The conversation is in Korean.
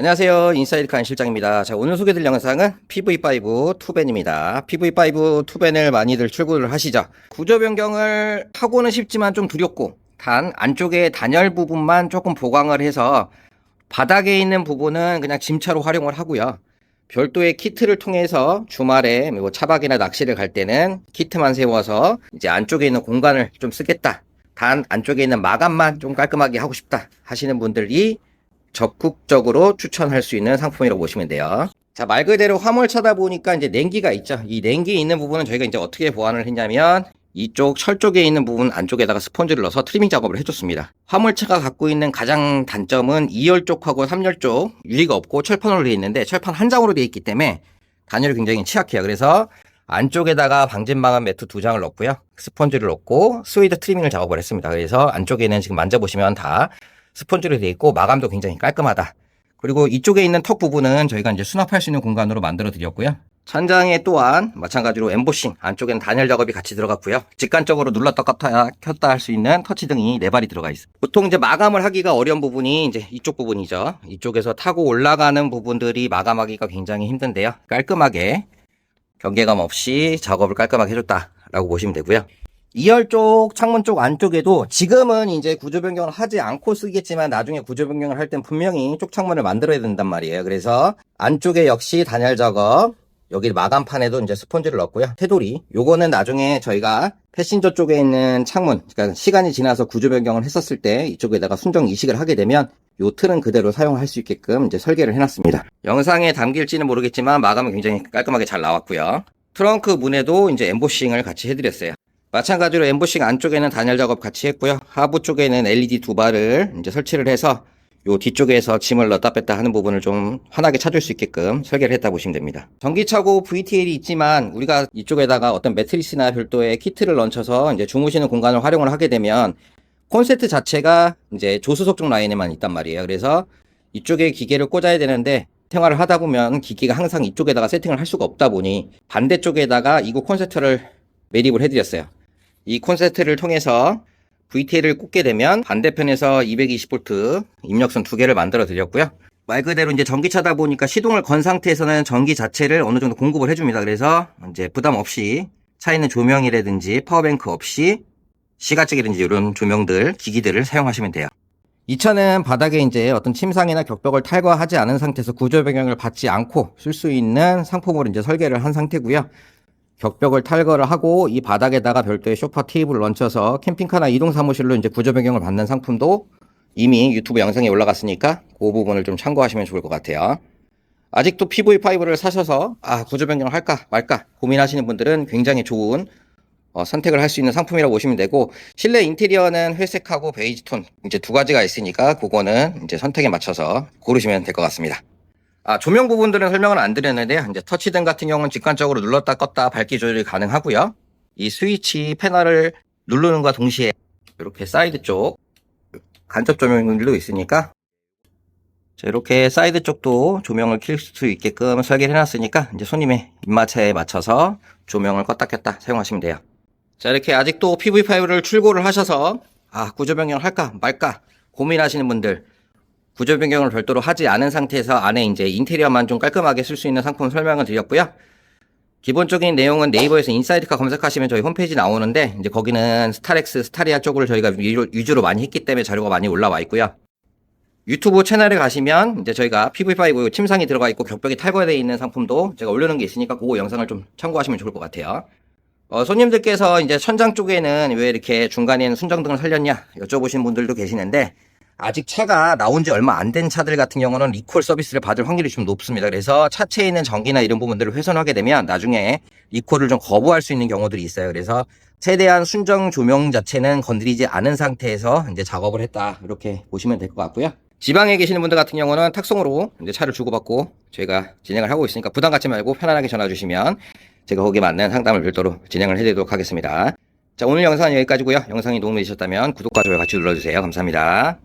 안녕하세요. 인사이드칸 실장입니다. 자, 오늘 소개드릴 영상은 PV5 투벤입니다. PV5 투벤을 많이들 출고를 하시죠. 구조 변경을 하고는 싶지만 좀 두렵고, 단 안쪽에 단열 부분만 조금 보강을 해서 바닥에 있는 부분은 그냥 짐차로 활용을 하고요. 별도의 키트를 통해서 주말에 뭐 차박이나 낚시를 갈 때는 키트만 세워서 이제 안쪽에 있는 공간을 좀 쓰겠다. 단 안쪽에 있는 마감만 좀 깔끔하게 하고 싶다 하시는 분들이 적극적으로 추천할 수 있는 상품이라고 보시면 돼요. 자, 말 그대로 화물 차다 보니까 이제 냉기가 있죠. 이 냉기 있는 부분은 저희가 이제 어떻게 보완을 했냐면 이쪽 철 쪽에 있는 부분 안쪽에다가 스펀지를 넣어서 트리밍 작업을 해줬습니다. 화물차가 갖고 있는 가장 단점은 2열 쪽하고 3열 쪽 유리가 없고 철판으로 되어 있는데 철판 한 장으로 되어 있기 때문에 단열이 굉장히 취약해요. 그래서 안쪽에다가 방진방음 매트 두 장을 넣고요. 스펀지를 넣고 스웨이드 트리밍을 작업을 했습니다. 그래서 안쪽에는 지금 만져보시면 다 스펀지로 되어 있고 마감도 굉장히 깔끔하다. 그리고 이쪽에 있는 턱 부분은 저희가 이제 수납할 수 있는 공간으로 만들어 드렸고요. 천장에 또한 마찬가지로 엠보싱 안쪽에는 단열 작업이 같이 들어갔고요. 직관적으로 눌렀다 껐다 켰다 할 수 있는 터치 등이 네 발이 들어가 있어요. 보통 이제 마감을 하기가 어려운 부분이 이제 이쪽 부분이죠. 이쪽에서 타고 올라가는 부분들이 마감하기가 굉장히 힘든데요. 깔끔하게 경계감 없이 작업을 깔끔하게 해줬다라고 보시면 되고요. 2열 쪽 창문 쪽 안쪽에도 지금은 이제 구조 변경을 하지 않고 쓰겠지만 나중에 구조 변경을 할 땐 분명히 쪽 창문을 만들어야 된단 말이에요. 그래서 안쪽에 역시 단열 작업 여기 마감판에도 이제 스펀지를 넣었고요. 테두리 요거는 나중에 저희가 패신저 쪽에 있는 창문 그러니까 시간이 지나서 구조 변경을 했었을 때 이쪽에다가 순정 이식을 하게 되면 요 틀은 그대로 사용할 수 있게끔 이제 설계를 해놨습니다. 영상에 담길지는 모르겠지만 마감은 굉장히 깔끔하게 잘 나왔고요. 트렁크 문에도 이제 엠보싱을 같이 해드렸어요. 마찬가지로 엠보싱 안쪽에는 단열 작업 같이 했고요. 하부 쪽에는 LED 두 발을 이제 설치를 해서 요 뒤쪽에서 짐을 넣었다 뺐다 하는 부분을 좀 환하게 찾을 수 있게끔 설계를 했다 보시면 됩니다. 전기차고 VTL이 있지만 우리가 이쪽에다가 어떤 매트리스나 별도의 키트를 얹혀서 이제 주무시는 공간을 활용을 하게 되면 콘센트 자체가 이제 조수석 쪽 라인에만 있단 말이에요. 그래서 이쪽에 기계를 꽂아야 되는데 생활을 하다 보면 기기가 항상 이쪽에다가 세팅을 할 수가 없다 보니 반대쪽에다가 이거 콘센트를 매립을 해드렸어요. 이 콘센트를 통해서 VTL을 꽂게 되면 반대편에서 220V 입력선 두 개를 만들어 드렸고요. 말 그대로 이제 전기차다 보니까 시동을 건 상태에서는 전기 자체를 어느 정도 공급을 해줍니다. 그래서 이제 부담 없이 차 있는 조명이라든지 파워뱅크 없이 시가적이든지 이런 조명들, 기기들을 사용하시면 돼요. 이 차는 바닥에 이제 어떤 침상이나 격벽을 탈거하지 않은 상태에서 구조 변경을 받지 않고 쓸 수 있는 상품으로 이제 설계를 한 상태고요. 격벽을 탈거를 하고 이 바닥에다가 별도의 소파 테이블을 얹혀서 캠핑카나 이동 사무실로 이제 구조 변경을 받는 상품도 이미 유튜브 영상에 올라갔으니까 그 부분을 좀 참고하시면 좋을 것 같아요. 아직도 PV5를 사셔서 아 구조 변경을 할까 말까 고민하시는 분들은 굉장히 좋은 어, 선택을 할 수 있는 상품이라고 보시면 되고 실내 인테리어는 회색하고 베이지 톤 이제 두 가지가 있으니까 그거는 이제 선택에 맞춰서 고르시면 될 것 같습니다. 아, 조명 부분들은 설명을 안 드렸는데요. 이제 터치등 같은 경우는 직관적으로 눌렀다 껐다 밝기 조절이 가능하고요. 이 스위치 패널을 누르는과 동시에 이렇게 사이드 쪽 간접 조명들도 있으니까 자, 이렇게 사이드 쪽도 조명을 킬 수 있게끔 설계를 해놨으니까 이제 손님의 입맛에 맞춰서 조명을 껐다 켰다 사용하시면 돼요. 자, 이렇게 아직도 PV5를 출고를 하셔서 아, 구조 변경을 할까 말까 고민하시는 분들 구조 변경을 별도로 하지 않은 상태에서 안에 이제 인테리어만 좀 깔끔하게 쓸 수 있는 상품 설명을 드렸고요. 기본적인 내용은 네이버에서 인사이드카 검색하시면 저희 홈페이지 나오는데 이제 거기는 스타렉스, 스타리아 쪽으로 저희가 위- 위주로 많이 했기 때문에 자료가 많이 올라와 있고요. 유튜브 채널에 가시면 이제 저희가 PV5 침상이 들어가 있고 격벽이 탈거되어 있는 상품도 제가 올려놓은 게 있으니까 그거 영상을 좀 참고하시면 좋을 것 같아요. 어, 손님들께서 이제 천장 쪽에는 왜 이렇게 중간에는 순정등을 살렸냐 여쭤보신 분들도 계시는데 아직 차가 나온 지 얼마 안 된 차들 같은 경우는 리콜 서비스를 받을 확률이 좀 높습니다. 그래서 차체에 있는 전기나 이런 부분들을 훼손하게 되면 나중에 리콜을 좀 거부할 수 있는 경우들이 있어요. 그래서 최대한 순정 조명 자체는 건드리지 않은 상태에서 이제 작업을 했다. 이렇게 보시면 될 것 같고요. 지방에 계시는 분들 같은 경우는 탁송으로 이제 차를 주고받고 저희가 진행을 하고 있으니까 부담 갖지 말고 편안하게 전화 주시면 제가 거기에 맞는 상담을 별도로 진행을 해드리도록 하겠습니다. 자, 오늘 영상은 여기까지고요. 영상이 도움이 되셨다면 구독과 좋아요 같이 눌러주세요. 감사합니다.